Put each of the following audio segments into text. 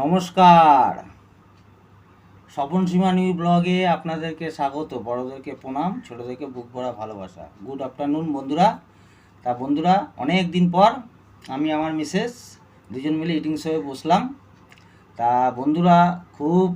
নমস্কার। স্বপন সীমা নিউ ব্লগে আপনাদেরকে স্বাগত। বড়দেরকে প্রণাম, ছোটদেরকে বুক ভরা ভালোবাসা। গুড আফটারনুন বন্ধুরা। তা বন্ধুরা, অনেক দিন পর আমি আমার মিসেস দুজন মিলে ইটিং শোয়ে বসলাম। তা বন্ধুরা, খুব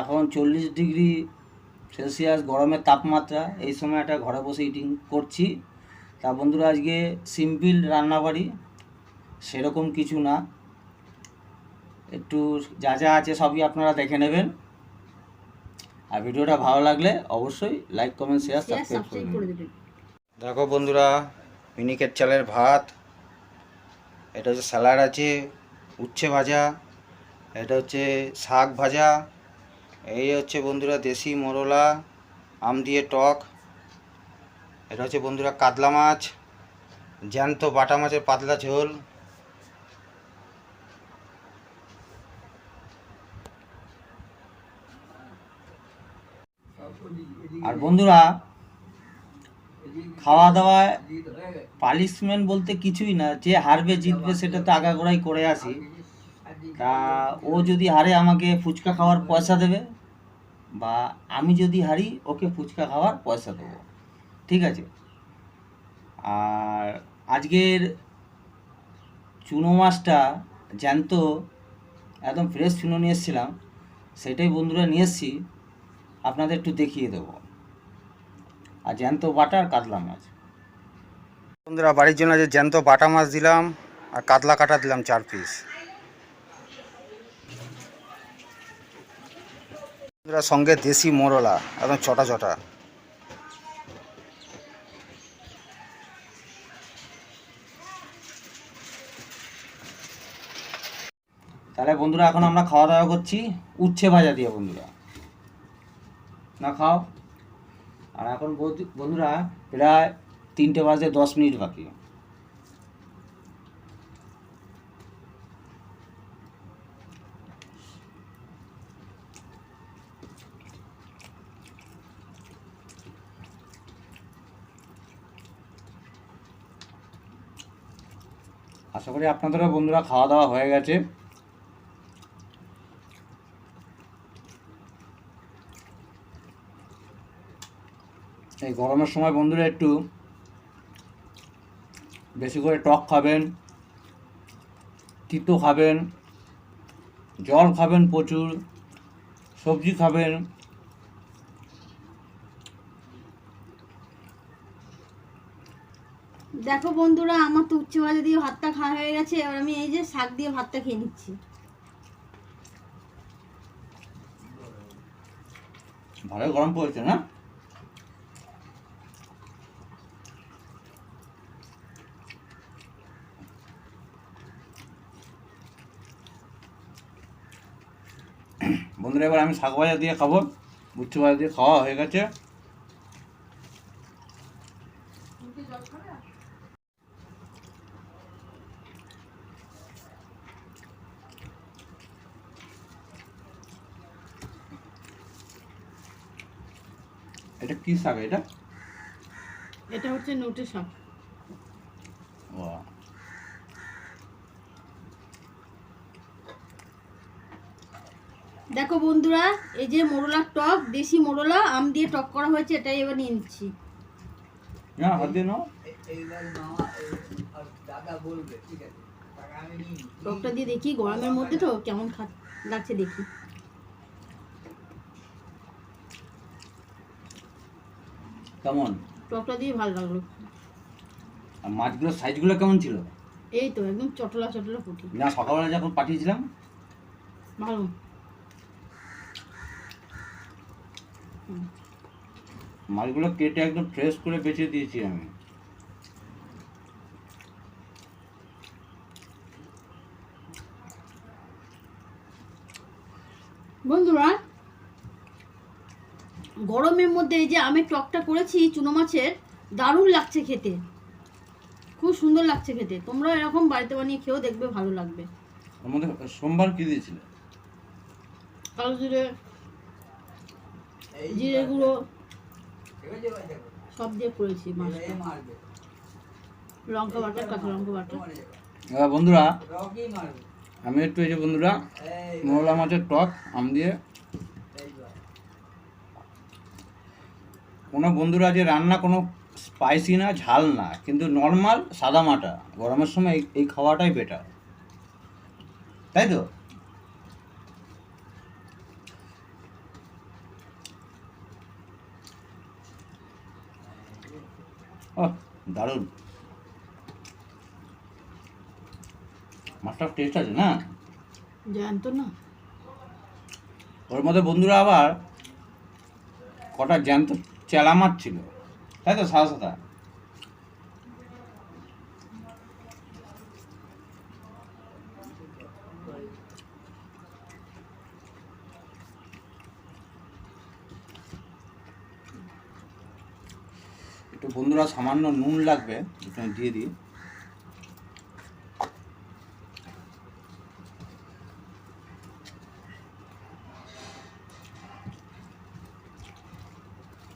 এখন চল্লিশ ডিগ্রি সেলসিয়াস গরমের তাপমাত্রা, এই সময়টা ঘরে বসে ইটিং করছি। তা বন্ধুরা, আজকে সিম্পল রান্নাবাড়ি, সেরকম কিছু না। একটু যা যা আছে সবই আপনারা দেখে নেবেন। আর ভিডিওটা ভালো লাগলে অবশ্যই লাইক কমেন্ট শেয়ার সাবস্ক্রাইব করে দেবেন। দেখো বন্ধুরা মিনিকেট চালের ভাত এটা হচ্ছে স্যালাড আছে উচ্ছে ভাজা এটা হচ্ছে শাক ভাজা এই হচ্ছে বন্ধুরা দেশি মরলা আম দিয়ে টক এটা হচ্ছে বন্ধুরা কাতলা মাছ জ্যান্ত বাটা মাছের পাতলা ঝোল। আর বন্ধুরা খাওয়া দাওয়ায় পালিশমেন্ট বলতে কিছুই না, যে হারবে, জিতবে সেটা তো আগাগোড়াই করে আসি। তা ও যদি হারে আমাকে ফুচকা খাওয়ার পয়সা দেবে, বা আমি যদি হারি, ওকে ফুচকা খাওয়ার পয়সা দেবো। ঠিক আছে? আর আজকের চুনো মাছটা জ্যান্ত, একদম ফ্রেশ চুনো নিয়ে এসেছিলাম, সেটাই বন্ধুরা নিয়ে এসেছি, আপনাদের একটু দেখিয়ে দেবো। আর জ্যান্ত বাটা আর কাতলা মাছ। বন্ধুরা বাড়ির জন্য যে জ্যান্ত বাটা মাছ দিলাম আর কাতলা কাটা দিলাম চার পিস বন্ধুরা সঙ্গে দেশি মোরলা একদম চটা চটা তাহলে বন্ধুরা এখন আমরা খাওয়া দাওয়া করছি। উচ্ছে ভাজা দিয়ে বন্ধুরা। না খাও? আর এখন বন্ধু- বন্ধুরা, প্রায় তিনটে বাজে দশ মিনিট বাকি। আশা করি আপনাদেরও বন্ধুরা খাওয়া দাওয়া হয়ে গেছে। এই গরমের সময় বন্ধুরা একটু বেশি করে টক খাবেন তিতো খাবেন জল খাবেন প্রচুর সবজি খাবেন। দেখো বন্ধুরা আমার তো উচ্চ ভাজা দিয়ে ভাতটা খাওয়া হয়ে গেছে এবার আমি এই যে শাক দিয়ে ভাতটা খেয়ে নিচ্ছি। ভালোই গরম পড়েছে না? বন্ধুরা, এবার আমি শাক ভাজা দিয়ে খাব। উচ্ছে ভাজা দিয়ে খাওয়া হয়ে গেছে। এটা কি শাক এটা? এটা হচ্ছে নোটে শাক ও দেখো বন্ধুরা এই যে মোরলার টক দেশি মোরলা আম দিয়ে টক করা হয়েছে এটাই এবার নিয়ে নিচ্ছি। না হাত দিয়ে নাও। টকটা দিয়ে দেখি গরমের মধ্যে তো কেমন খা লাগছে দেখি। কেমন? টকটা দিয়ে ভালো লাগল। আর মাছগুলোর সাইজগুলো কেমন ছিল? এই তো একদম চটলা চটলা পুঁটি না সকালবেলা যখন পাঠিয়েছিলাম ভালো। মাছগুলো কেটে একদম ফ্রেশ করে বেছে দিয়েছি আমি। বন্ধুরা গরমের মধ্যে এই যে আমের টকটা করেছি চুনো মাছের দারুণ লাগছে খেতে। খুব সুন্দর লাগছে খেতে। তোমরা এরকম বাড়িতে বানিয়ে খেয়েও দেখবে ভালো লাগবে। মধ্যে সোমবার কি দিয়েছিল? কালো জিরে জিরে গুঁড়ো। সব দিয়ে করেছি লঙ্কা বাটা কাঁচা লঙ্কা বাটা। এবার বন্ধুরা আমি একটু এই যে বন্ধুরা মোলা মাছের টক আম দিয়ে। কোনো বন্ধুরা যে রান্না কোনো স্পাইসি না ঝাল না কিন্তু নর্মাল সাদা মাটা গরমের সময় এই- এই খাওয়াটাই বেটার তাই তো? দারুণ। মাছটার টেস্ট আছে না? জানতো না। ওর মধ্যে বন্ধুরা আবার কটা জ্যান্ত চেলা মাছ ছিল। তাই তো সাদা সাদা একটু বন্ধুরা সামান্য নুন লাগবে, এখানে দিয়ে দিই।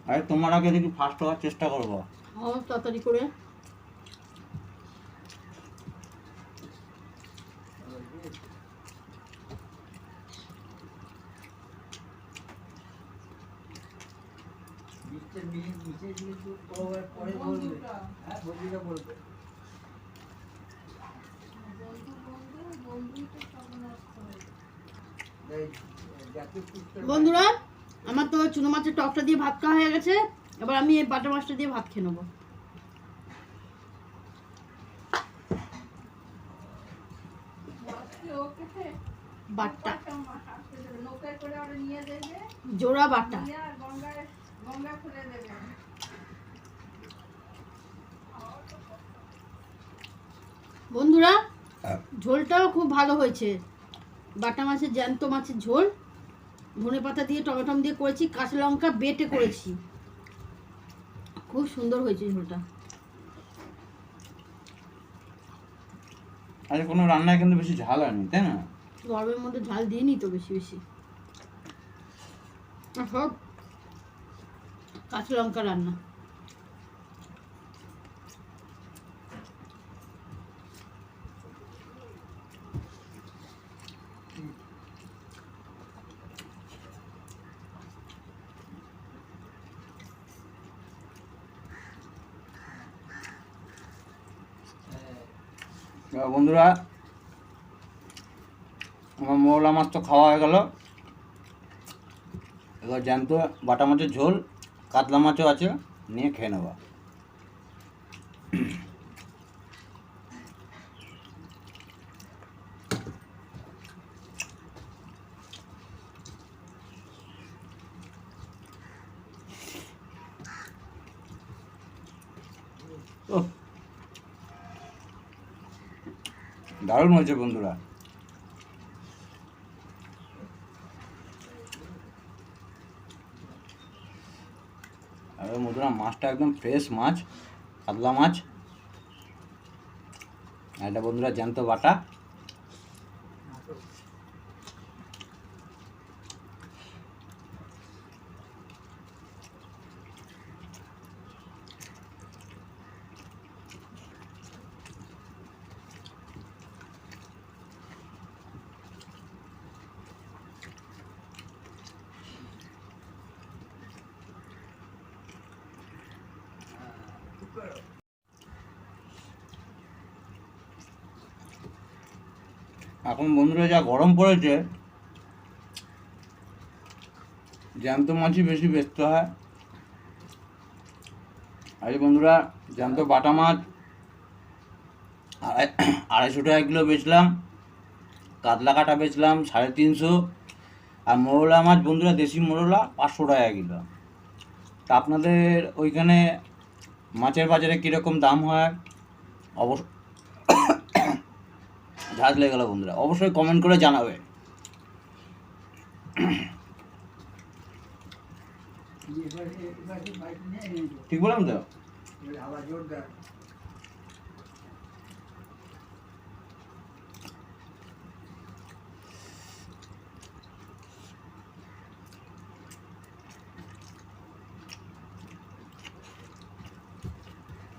আরে তোমার আগে দেখি ফার্স্ট হওয়ার চেষ্টা করব। তাড়াতাড়ি করে। বন্ধুরা আমার তো চুনো মাছের টকটা দিয়ে ভাত খাওয়া হয়ে গেছে। এবার আমি এই বাটা মাছটা দিয়ে ভাত খেয়ে নেব। বাট্টা জোড়া বাটা। বন্ধুরা ঝোলটাও খুব ভালো হয়েছে। বাটা মাছের জ্যান্ত মাছের ঝোল ধনে পাতা দিয়ে টমেটম দিয়ে করেছি কাঁচা লঙ্কা বেটে করেছি। খুব সুন্দর হয়েছে ঝোলটা। আরে কোনো রান্নায় কিন্তু বেশি ঝাল হয়নি তাই না? গরমের মধ্যে ঝাল দিইনি তো বেশি বেশি। আর সব কাঁচা লঙ্কা রান্না এবার বন্ধুরা, আমার মৌলা মাছ তো খাওয়া হয়ে গেল। এবার জ্যান্ত বাটা মাছের ঝোল, কাতলা মাছও আছে, নিয়ে খেয়ে নেওয়া ওহ দারুণ হয়েছে বন্ধুরা। আর বন্ধুরা, মাছটা একদম ফ্রেশ মাছ, কাতলা মাছ। এটা বন্ধুরা জ্যান্ত বাটা। এখন বন্ধুরা যা গরম পড়েছে, জ্যান্ত মাছই বেশি ব্যস্ত হয়। আরে বন্ধুরা, জ্যান্ত বাটা মাছ, আড়াই আড়াইশো টাকা কিলো বেচলাম, কাতলা কাটা বেচলাম, সাড়ে তিনশো। আর মোরলা মাছ, বন্ধুরা, দেশি মোরলা, পাঁচশো টাকা কিলো। তা আপনাদের ওইখানে মাছের বাজারে কীরকম দাম হয়? অবশ্য ঝাঁজ লেগে গেল বন্ধুরা। অবশ্যই কমেন্ট করে জানাবে। ঠিক বললাম তো?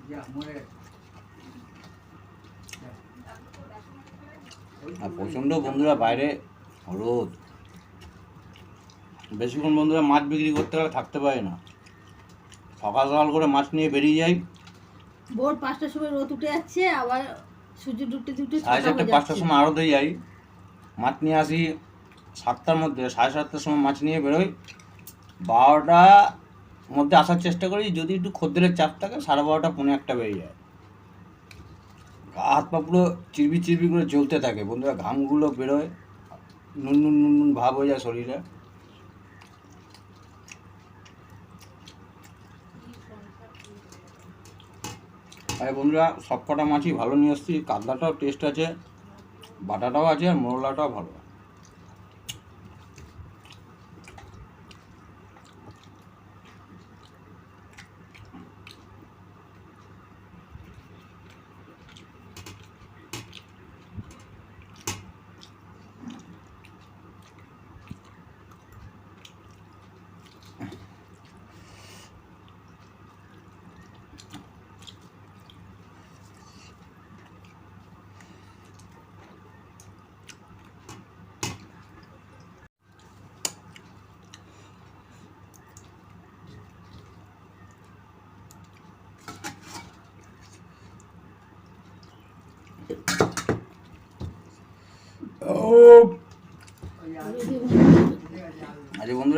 Yeah. আর প্রচণ্ড বন্ধুরা বাইরে রোদ। বেশিক্ষণ বন্ধুরা মাছ বিক্রি করতে গেলে থাকতে পারে না। সকাল সকাল করে মাছ নিয়ে বেরিয়ে যাই। ভোর পাঁচটার সময় রোদ উঠে যাচ্ছে আবার সূর্য ডুবতে ডুবতে সাড়ে চারটা পাঁচটার সময় আড়তে যাই। মাছ নিয়ে আসি সাতটার মধ্যে সাড়ে সাতটার সময় মাছ নিয়ে বেরোই। বারোটা মধ্যে আসার চেষ্টা করি যদি একটু খদ্দের চাপ থাকে সাড়ে বারোটা পনেরো একটা বেরিয়ে যায়। হাত পা পুরো চিরবি চিরবি করে জ্বলতে থাকে। বন্ধুরা, ঘামগুলো বেরোয়, নুন নুন নুন নুন ভাব হয়ে যায় শরীরে। আর বন্ধুরা সব কটা মাছই ভালো নিয়ে আসছি কাতলাটাও টেস্ট আছে, বাটাটাও আছে, আর মোরলাটাও ভালো।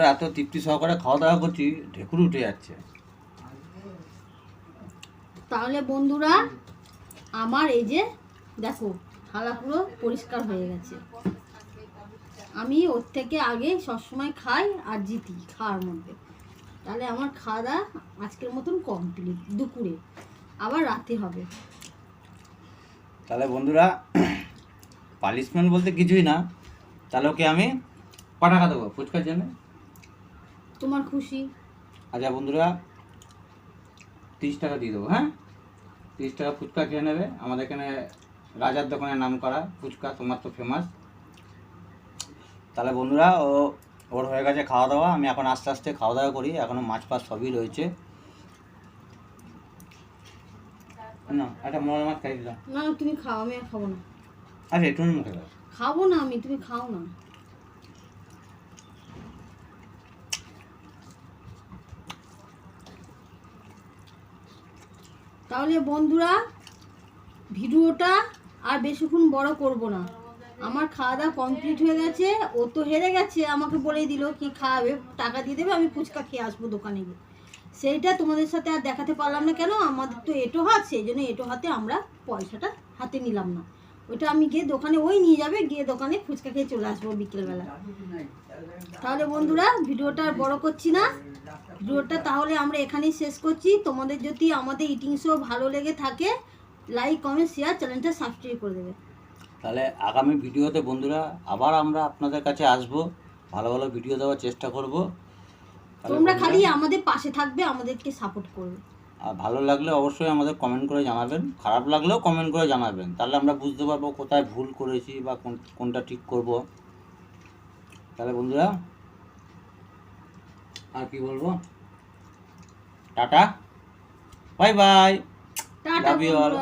আরে এত তৃপ্তি সহকারে খাওয়া দাওয়া করছি ঢেকুর উঠে যাচ্ছে। তাহলে বন্ধুরা আমার এই যে দেখো থালা পুরো পরিষ্কার হয়ে গেছে। আমি ওর থেকে আগে সবসময় খাই আর জিতি খাওয়ার মধ্যে। তাহলে আমার খাওয়া দাওয়া আজকের মতন কমপ্লিট দুপুরে। আবার রাতে হবে। তাহলে বন্ধুরা পানিশমেন্ট বলতে কিছুই না। তাহলে ওকে আমি ক টাকা দেবো ফুচকার জন্য। তোমার খুশি। আচ্ছা বন্ধুরা তিরিশ টাকা দিয়ে দেবো হ্যাঁ? তিরিশ টাকা ফুচকা খেয়ে নেবে। আমাদের এখানে রাজার দোকানের নাম করা ফুচকা তোমার তো ফেমাস তাহলে বন্ধুরা ও ওর হয়ে গেছে খাওয়া দাওয়া আমি এখন আস্তে আস্তে খাওয়া দাওয়া করি। এখনও মাছ ফাছ সবই রয়েছে। না একটা মোড় মাছ খাই দিলাম। না তুমি খাও আমি আর খাব না। আচ্ছা একটু মুখে খাব না আমি তুমি খাও না। তাহলে বন্ধুরা, ভিডিওটা আর বেশিক্ষণ বড় করব না। আমার খাওয়া দাওয়া কমপ্লিট হয়ে গেছে, ও তো হেরে গেছে, আমাকে বলেই দিল, কি খাওয়াবে টাকা দিয়ে দেবে, আমি ফুচকা খেয়ে আসব দোকানে গিয়ে। সেইটা তোমাদের সাথে আর দেখাতে পারলাম না কেন, আমাদের তো এটো হাত, সেই জন্য এটো হাতে আমরা পয়সাটা হাতে নিলাম না। ওইটা আমি গিয়ে দোকানে, ওই নিয়ে যাবে, গিয়ে দোকানে ফুচকা খেয়ে চলে আসব বিকেলবেলা। তাহলে বন্ধুরা, ভিডিওটা আর বড় করছি না। ভিডিওটা তাহলে আমরা এখানেই শেষ করছি। তোমাদের যদি আমাদের ইটিং শো ভালো লেগে থাকে লাইক কমেন্ট শেয়ার চ্যানেলটা সাবস্ক্রাইব করে দেবে। তাহলে আগামী ভিডিওতে বন্ধুরা আবার আমরা আপনাদের কাছে আসব। ভালো ভালো ভিডিও দেওয়ার চেষ্টা করব। তোমরা খালি আমাদের পাশে থাকবে আমাদেরকে সাপোর্ট করবে। আর ভালো লাগলে অবশ্যই আমাদের কমেন্ট করে জানাবেন। খারাপ লাগলেও কমেন্ট করে জানাবেন। তাহলে আমরা বুঝতে পারব কোথায় ভুল করেছি বা কোন- কোনটা ঠিক করব। তাহলে বন্ধুরা আর কি বলব? Tata. Bye bye. Love you all